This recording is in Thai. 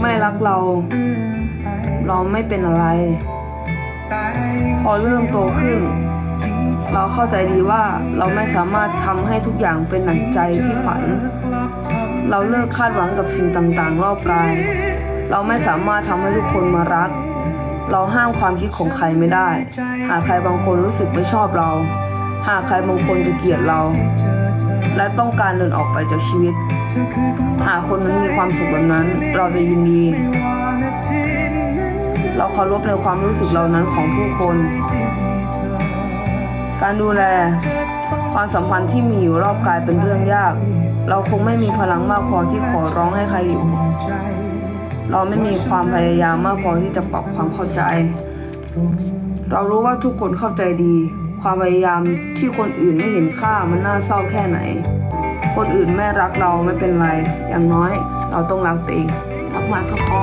ไม่รักเรา เราไม่เป็นอะไร พอเริ่มโตขึ้น เราเข้าใจดีว่าเราไม่สามารถทำให้ทุกอย่างเป็นหนังใจที่ฝัน เราเลิกคาดหวังกับสิ่งต่างๆ รอบกาย เราไม่สามารถทำให้ทุกคนมารัก เราห้ามความคิดของใครไม่ได้ หากใครบางคนรู้สึกไม่ชอบเรา หากใครบางคนจะเกลียดเรา และต้องการเดินออกไปจากชีวิต หากคนนั้นมีความสุขแบบนั้น เราจะยินดี เราเคารพในความรู้สึกเหล่านั้นของผู้คน การดูแล ความสัมพันธ์ที่มีอยู่รอบกายเป็นเรื่องยาก เราคงไม่มีพลังมากพอที่ขอร้องให้ใครอยู่ เราไม่มีความพยายามมากพอที่จะปรับความเข้าใจ เรารู้ว่าทุกคนเข้าใจดี ความพยายามที่คนอื่นไม่เห็นค่ามันน่าเศร้าแค่ไหน คนอื่นไม่รักเราไม่เป็นไร อย่างน้อยเราต้องรักตัวเองรักมากก็พอ